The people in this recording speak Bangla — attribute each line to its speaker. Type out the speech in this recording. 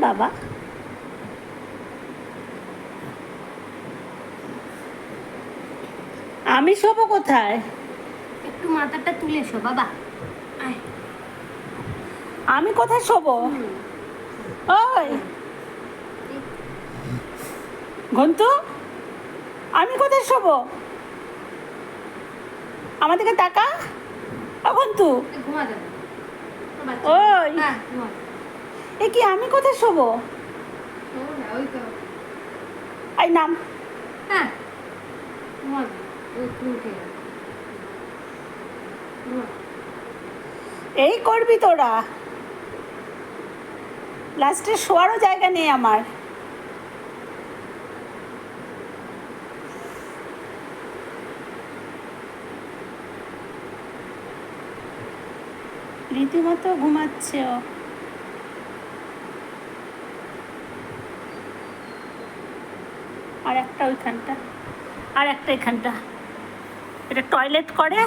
Speaker 1: বাবা। আমি শোবো কোথায়?
Speaker 2: একটু মাথাটা তুলে এসো বাবা।
Speaker 1: আমি কোথায় শোবো? ওই। ঘন্টু আমি কোথায় শোবো? আমাদেরকে টাকা ও
Speaker 2: যাবে।
Speaker 1: ওই। এ কি আমি কোথায় শোবো? এই নাম।
Speaker 2: হ্যাঁ
Speaker 1: এই করবি তোরা। লাস্টে শোয়ারও জায়গা নেই আমার। রীতিমতো ঘুমাচ্ছে ও আর একটা ওইখানটা আর একটা এখানটা। এটা টয়লেট করে